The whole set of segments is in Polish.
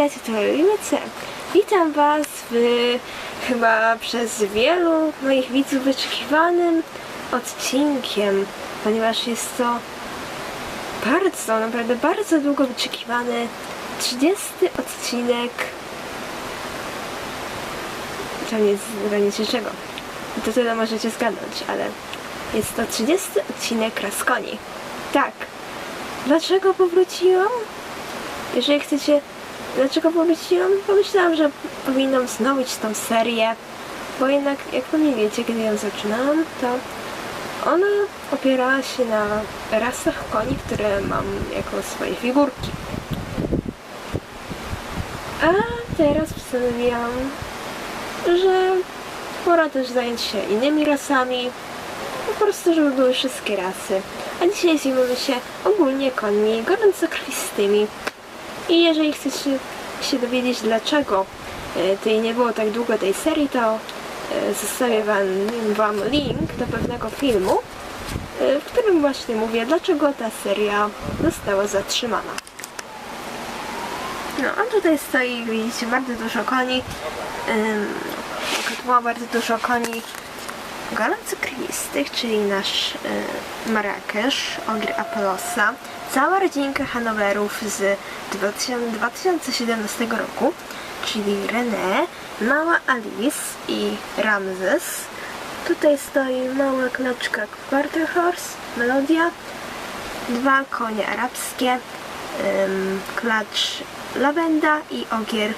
widać, to Limecy. Witam Was w chyba przez wielu moich widzów wyczekiwanym odcinkiem, ponieważ jest to bardzo, naprawdę bardzo długo wyczekiwany 30 odcinek to nie zgadniecie czego. To tyle możecie zgadnąć, ale jest to 30 odcinek Raz Koni. Tak. Dlaczego powróciłam? Jeżeli chcecie, dlaczego powróciłam? Pomyślałam, że powinnam wznowić tą serię, bo jednak, jak pewnie wiecie, kiedy ją zaczynałam, to ona opierała się na rasach koni, które mam jako swoje figurki. A teraz postanowiłam, że pora też zająć się innymi rasami, po prostu, żeby były wszystkie rasy. A dzisiaj zajmiemy się ogólnie końmi gorącokrwistymi. I jeżeli chcecie się dowiedzieć, dlaczego e, tej nie było tak długo tej serii, to e, zostawię wam, wam link do pewnego filmu, e, w którym właśnie mówię, dlaczego ta seria została zatrzymana. No, a tutaj stoi, widzicie, bardzo dużo koni. Ym, było bardzo dużo koni gorącokrwistych, czyli nasz y, Marrakesz, Ogr Apelosa, cała rodzinka Hanowerów z 2000, 2017 roku, czyli René, mała Alice i Ramzes. Tutaj stoi mała klaczka Quarter Horse, Melodia, dwa konie arabskie, ym, klacz Lawenda i ogier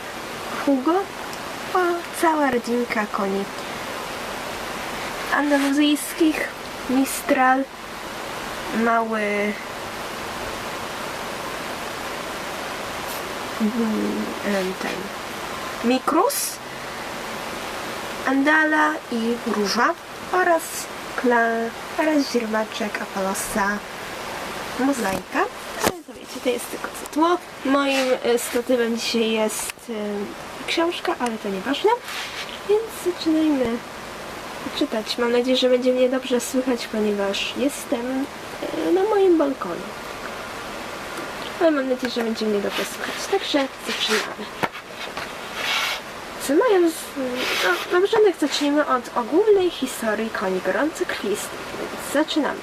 Hugo, o, cała rodzinka koni andaluzyjskich, Mistral, mały mm, ten Mikrus, Andala i Róża oraz kla, oraz źremaczek Apalosa mozaika. Ale to wiecie, to jest tylko tło. Moim e, statywem dzisiaj jest e, książka, ale to nieważne. Więc zaczynajmy czytać. Mam nadzieję, że będzie mnie dobrze słychać, ponieważ jestem e, na moim balkonie. Ale mam nadzieję, że będzie mnie dobrze słychać. Także zaczynamy. Co mają z... No, na początek zacznijmy od ogólnej historii koni gorącokrwistych. Więc zaczynamy.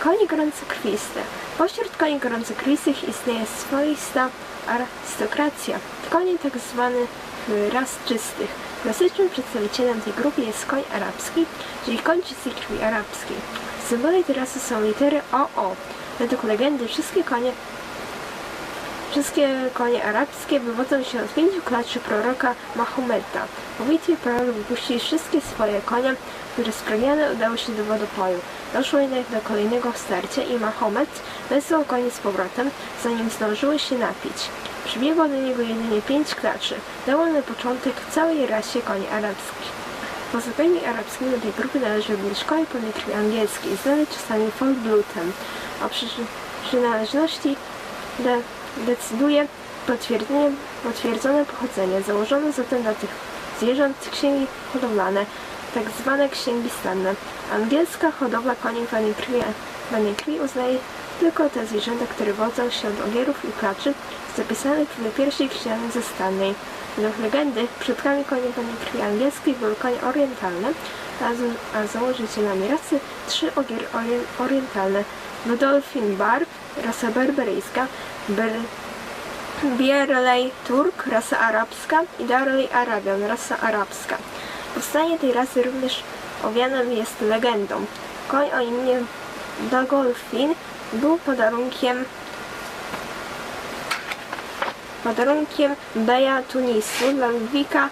Koni gorącokrwiste. Pośród koni gorącokrwistych istnieje swoista arystokracja. Konie tak zwanych ras czystych. Klasycznym przedstawicielem tej grupy jest koń arabski, czyli koń krwi arabskiej. Symbole tej rasy są litery OO. Według legendy wszystkie konie Wszystkie konie arabskie wywodzą się od pięciu klaczy proroka Mahometa. Po bitwie prorok wypuścił wszystkie swoje konie, które spragnione udały się do wodopoju. Doszło jednak do kolejnego starcia i Mahomet wysłał konie z powrotem, zanim zdążyły się napić. Przybiegło do niego jedynie pięć klaczy. Dał on na początek całej rasie koni arabskich. Poza koniami arabskimi do tej grupy należy również koń pełnej krwi angielskiej, znany czasami Folblutem. O przy- przynależności de decyduje potwierdzone pochodzenie. Założono zatem dla tych zwierząt księgi hodowlane, tak zwane księgi stanne. Angielska hodowla koni krwi, krwi uznaje tylko te zwierzęta, które wodzą się od ogierów i klaczy, zapisanych w pierwszej księdze stannej. Według legendy przodkami koni pełnej krwi angielskiej były konie orientalne, a, a założycielami rasy trzy ogiery orien, orientalne. Godolphin Barb, rasa berberyjska, Ber Bierley Turk, rasa arabska i Darley Arabian, rasa arabska. Powstanie tej rasy również owianem jest legendą. Koń o imię Dagolfin był podarunkiem podarunkiem Beja Tunisu dla Ludwika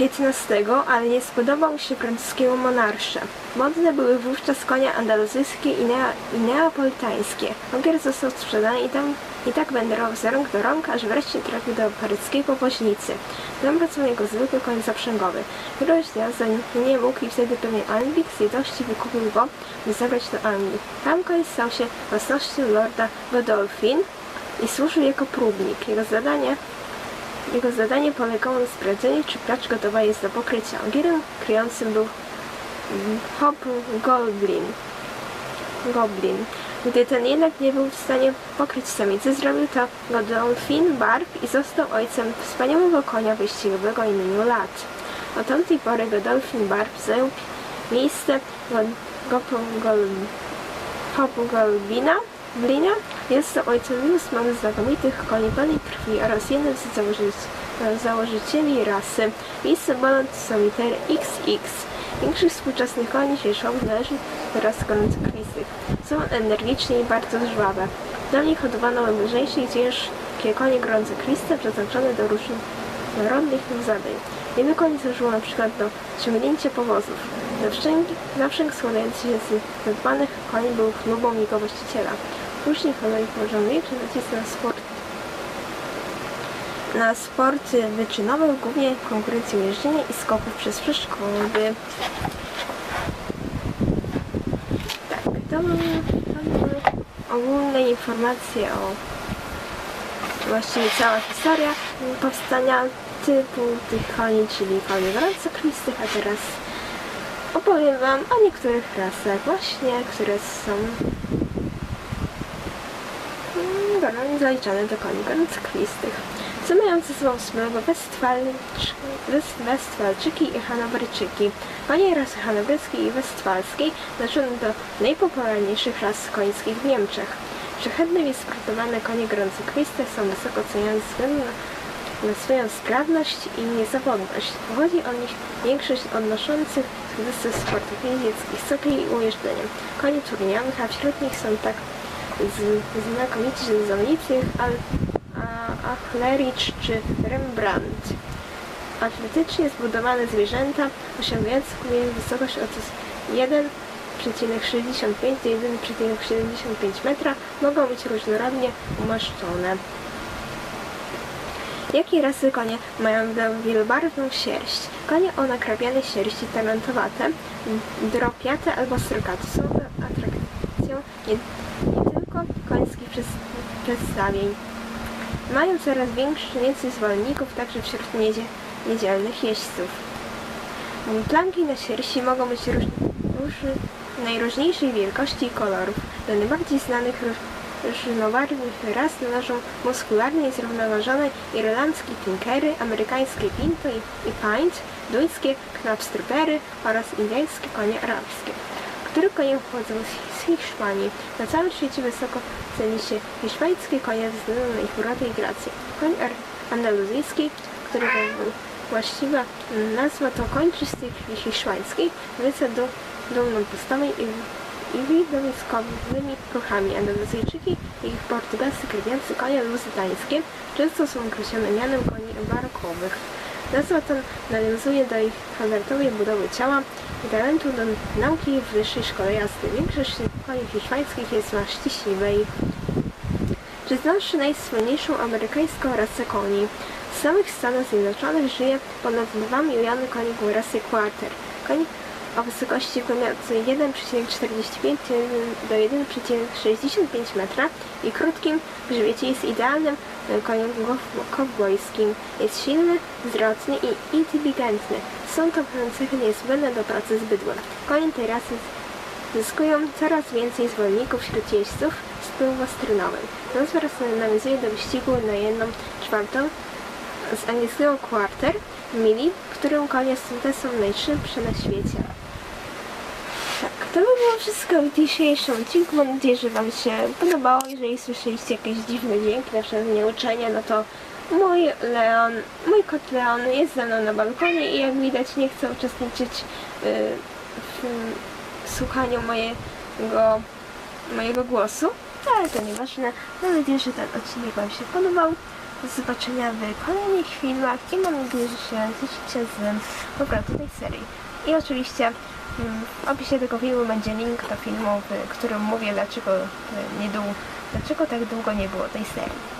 XV, ale nie spodobał się francuskiemu monarsze. Modne były wówczas konie andaluzyjskie i, nea, i neapolitańskie. Ogier został sprzedany i, tam, i tak wędrował z rąk do rąk, aż wreszcie trafił do paryskiego woźnicy. Tam pracował jego zwykły koń zaprzęgowy. Któregoś dnia nie mógł i wtedy pewien Anglik z litości wykupił go, by zabrać do Anglii. Tam koń stał się własnością lorda Godolphin i służył jako próbnik. Jego zadanie jego zadanie polegało na sprawdzeniu, czy pracz gotowa jest do pokrycia. Ogierem kryjącym był mm, Hop Goblin. Goblin. Gdy ten jednak nie był w stanie pokryć samicy, zrobił to go Dolphin Barb i został ojcem wspaniałego konia wyścigowego imieniu Lat. Od tamtej pory Godolphin Barb zajął miejsce Gopongol Hobgoblina Blina jest to ojcem wielu smanych znakomitych koni pełnej krwi oraz jednym z założy- założycieli rasy. Ich symbolem litery XX. Większość współczesnych koni świeżowych należy do rasy gorącokrwistych. Są energiczne i bardzo żwawe. Dla nich hodowano lżejsze i ciężkie konie gorącokrwiste przeznaczone do różnorodnych zadań. Jedne konie służyło na przykład do ciągnięcia powozów. Zawsze składający się z zadbanych koni był chlubą jego właściciela. Później kolej położono większy nacisk na sport na sporty wyczynowe, głównie konkurencję jeżdżenia i skoków przez przeszkody. Tak, ogólne informacje o właściwie cała historia powstania typu tych koni, czyli koni gorącokrwistych, a teraz opowiem Wam o niektórych rasach właśnie, które są zaliczane do koni gorącokrwistych. Co mają ze sobą West- Westfalczyki i Hanowerczyki? Konie rasy hanowerskiej i westfalskiej należą do najpopularniejszych ras końskich w Niemczech. Przechętne i sportowane konie gorącokrwiste są wysoko cenione ze względu na, swoją sprawność i niezawodność. Pochodzi od nich większość odnoszących sukcesy w sportach jeździeckich, cykli i ujeżdżenia. Konie turniejowych, a wśród nich są tak z, znakomici zawodnicy Al, a, Achlericz czy Rembrandt. Atletycznie zbudowane zwierzęta osiągające kamień wysokość od 1,65 do 1,75 metra mogą być różnorodnie umaszczone. Jakie rasy konie mają wielobarwną sierść? Konie o nakrapianej sierści talentowate, dropiate albo strokate są atrakcją nie, nie tylko końskich przedstawień. Mają coraz większy więcej zwolenników także wśród niedzie, niedzielnych jeźdźców. Planki na sierści mogą być róż, róż, najróżniejszej wielkości i kolorów. Do najbardziej znanych róż, różnobarwnych ras należą muskularne i zrównoważone irlandzkie pinkery, amerykańskie pinto i, i pint, duńskie knapstrpery oraz indyjskie konie arabskie które konie pochodzą z, Hiszpanii. Na całym świecie wysoko ceni się hiszpańskie konie ze względu na ich urodę i grację. Koń andaluzyjski, którego właściwa nazwa to koń czystej krwi hiszpańskiej, wraca do dolną postawą i, i widowiskowymi ruchami. Andaluzyjczyki i ich portugalscy krewniacy konie luzytańskie często są określone mianem koni barokowych. Nazwa ta nawiązuje do ich hazardowej budowy ciała i talentu do nauki w wyższej szkole jazdy. Większość koni hiszpańskich jest maści siwej. Czy znasz najsłynniejszą amerykańską rasę koni? W samych Stanach Zjednoczonych żyje ponad 2 miliony koni rasy Quarter. Koń o wysokości wymiarującej 1,45 do 1,65 metra i krótkim grzbiecie jest idealnym kowbojskim. Jest silny, zwrotny i inteligentny. Są to cechy niezbędne do pracy z bydłem. Konie tej rasy zyskują coraz więcej zwolenników wśród jeźdźców z pyłu westrynowym. Nazwa nawiązuje do wyścigu na jedną czwartą z angielskiego quarter mili, w którym konie te są najszybsze na świecie. To by było wszystko w dzisiejszym odcinku. Mam nadzieję, że Wam się podobało. Jeżeli słyszeliście jakieś dziwne dźwięki, na przykład nieuczenia, no to mój Leon, mój kot Leon jest ze mną na balkonie i jak widać nie chce uczestniczyć y, w słuchaniu mojego, mojego głosu. Ale to nieważne. Mam nadzieję, że ten odcinek Wam się podobał. Do zobaczenia w kolejnych filmach i mam nadzieję, że się cieszycie z powrotu tej serii. I oczywiście w opisie tego filmu będzie link do filmu, w którym mówię dlaczego, y, nie dłu- dlaczego tak długo nie było tej serii.